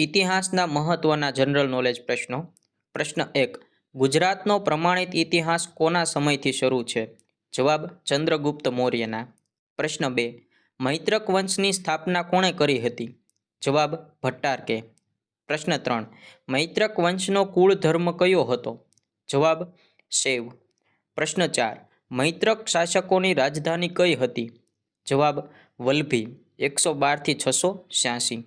ઇતિહાસના મહત્વના general knowledge પ્રશ્નો. પ્રશ્ન એક, ગુજરાતનો પ્રમાણિત ઇતિહાસ કોના સમયથી શરૂ છે? જવાબ, ચંદ્રગુપ્ત મૌર્યના. પ્રશ્ન બે, મૈત્રક વંશની સ્થાપના કોણે કરી હતી? જવાબ, ભટ્ટારકે. પ્રશ્ન ત્રણ, મૈત્રક વંશનો કુળ ધર્મ કયો હતો? જવાબ, શૈવ. પ્રશ્ન ચાર, મૈત્રક શાસકોની રાજધાની કઈ હતી? જવાબ, વલભી, એકસો બારથી છસો છ્યાસી.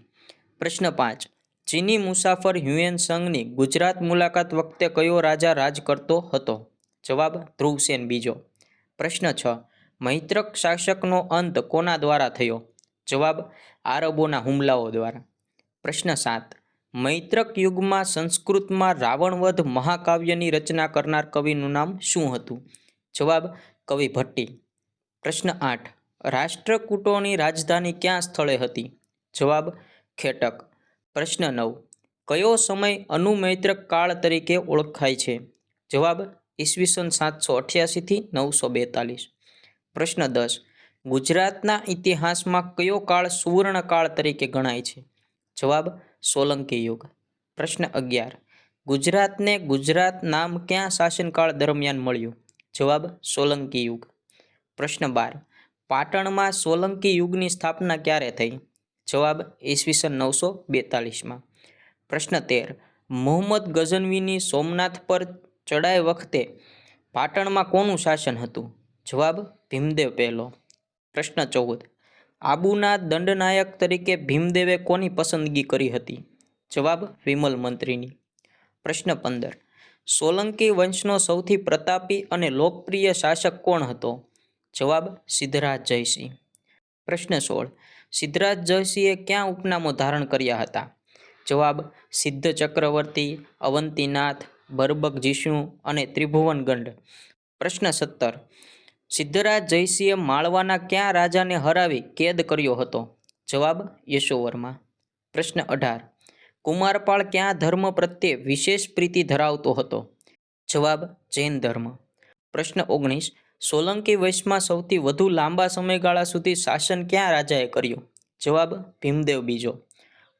પ્રશ્ન પાંચ ચીની મુસાફર હ્યુએન સંઘની ગુજરાત મુલાકાત વખતે કયો રાજા રાજ કરતો હતો? જવાબ ધ્રુવસેન બીજો. પ્રશ્ન છ, મૈત્રક શાસકનો અંત કોના દ્વારા થયો? જવાબ, આરબોના હુમલાઓ દ્વારા. પ્રશ્ન સાત, મૈત્રક યુગમાં સંસ્કૃતમાં રાવણવધ મહાકાવ્યની રચના કરનાર કવિનું નામ શું હતું? જવાબ, કવિ ભટ્ટી. પ્રશ્ન આઠ, રાષ્ટ્રકૂટોની રાજધાની ક્યાં સ્થળે હતી? જવાબ, ખેટક. પ્રશ્ન નવ. કયો સમય અનુમૈત્રક કાળ તરીકે ઓળખાય છે? જવાબ ઈસવીસન સાતસો અઠ્યાસીથી નવસો બેતાલીસ. પ્રશ્ન દસ. ગુજરાતના ઇતિહાસમાં કયો કાળ સુવર્ણકાળ તરીકે ગણાય છે? જવાબ સોલંકી યુગ. પ્રશ્ન અગિયાર. ગુજરાતને ગુજરાત નામ ક્યાં શાસનકાળ દરમિયાન મળ્યું? જવાબ સોલંકી યુગ. પ્રશ્ન બાર. પાટણમાં સોલંકી યુગની સ્થાપના ક્યારે થઈ? જવાબ ઈસવીસન નવસો બેતાલીસમાં. પ્રશ્ન તેર. મોહમ્મદ ગઝનવીની સોમનાથ પર ચડાઈ વખતે પાટણમાં કોનું શાસન હતું? જવાબ ભીમદેવ પહેલો. પ્રશ્ન ચૌદ. આબુના દંડનાયક તરીકે ભીમદેવે કોની પસંદગી કરી હતી? જવાબ વિમલ મંત્રીની. પ્રશ્ન પંદર. સોલંકી વંશનો સૌથી પ્રતાપી અને લોકપ્રિય શાસક કોણ હતો? જવાબ સિદ્ધરાજ જયસિંહ. પ્રશ્ન સોળ. સિદ્ધરાજ જયસિંહે ક્યાં ઉપનામો ધારણ કર્યા હતા? જવાબ, સિદ્ધ ચક્રવર્તી, અવંતીનાથ, બરબક જીષ્ણુ અને ત્રિભુવન ગંડ. પ્રશ્ન સત્તર. સિદ્ધરાજ જયસિંહે માળવાના ક્યાં રાજાને હરાવી કેદ કર્યો હતો? જવાબ, યશોવર્મા. પ્રશ્ન અઢાર. કુમારપાળ ક્યાં ધર્મ પ્રત્યે વિશેષ પ્રીતિ ધરાવતો હતો? જવાબ, જૈન ધર્મ. પ્રશ્ન ઓગણીસ. સોલંકી વંશમાં સૌથી વધુ લાંબા સમયગાળા સુધી શાસન ક્યાં રાજાએ કર્યું? જવાબ, ભીમદેવ બીજો.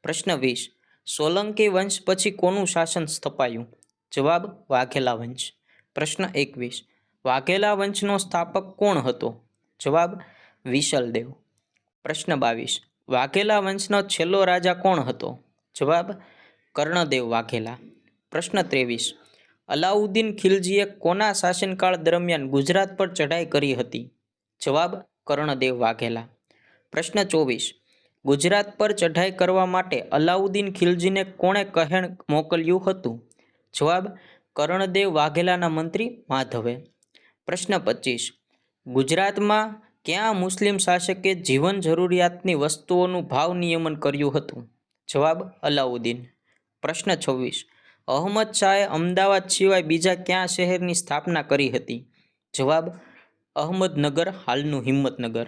પ્રશ્ન વીસ. સોલંકી વંશ પછી કોનું શાસન સ્થપાયું? જવાબ, વાઘેલા વંશ. પ્રશ્ન એકવીસ. વાઘેલા વંશનો સ્થાપક કોણ હતો? જવાબ, વિશલદેવ. પ્રશ્ન બાવીસ. વાઘેલા વંશનો છેલ્લો રાજા કોણ હતો? જવાબ, કર્ણદેવ વાઘેલા. પ્રશ્ન ત્રેવીસ. અલાઉદ્દીન ખિલજીએ કોના શાસનકાળ દરમિયાન ગુજરાત પર ચઢાઈ કરી હતી? જવાબ, કર્ણદેવ વાઘેલા. પ્રશ્ન ચોવીસ. ગુજરાત પર ચઢાઈ કરવા માટે અલાઉદ્દીન ખિલજીને કોણે કહેણ મોકલ્યું હતું? જવાબ, કર્ણદેવ વાઘેલાના મંત્રી માધવે. પ્રશ્ન પચીસ. ગુજરાતમાં ક્યાં મુસ્લિમ શાસકે જીવન જરૂરિયાતની વસ્તુઓનું ભાવ નિયમન કર્યું હતું? જવાબ, અલાઉદ્દીન. પ્રશ્ન છવ્વીસ. અહમદ શાહે અમદાવાદ સિવાય બીજા ક્યાં શહેરની સ્થાપના કરી હતી? જવાબ, અહમદનગર, હાલનું હિંમતનગર.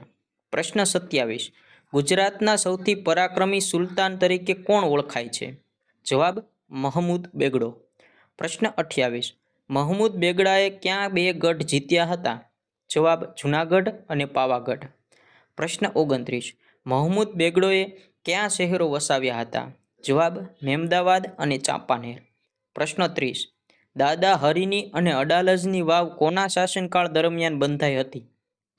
પ્રશ્ન સત્યાવીસ, ગુજરાતના સૌથી પરાક્રમી સુલતાન તરીકે કોણ ઓળખાય છે? જવાબ, મહમૂદ બેગડો. પ્રશ્ન અઠ્યાવીસ, મહમૂદ બેગડાએ ક્યાં બે ગઢ જીત્યા હતા? જવાબ, જુનાગઢ અને પાવાગઢ. પ્રશ્ન ઓગણત્રીસ, મહમૂદ બેગડોએ ક્યાં શહેરો વસાવ્યા હતા? જવાબ, મેમદાવાદ અને ચાંપાનેર. પ્રશ્ન ત્રીસ. દાદા હરિની અને અડાલજની વાવ કોના શાસનકાળ દરમિયાન બંધાઈ હતી?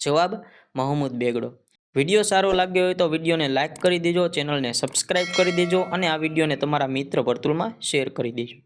જવાબ, મહમૂદ બેગડો. વીડિયો સારો લાગ્યો હોય તો વિડીયોને લાઇક કરી દેજો, ચેનલને સબસ્ક્રાઇબ કરી દેજો અને આ વિડીયોને તમારા મિત્ર વર્તુળમાં શેર કરી દેજો.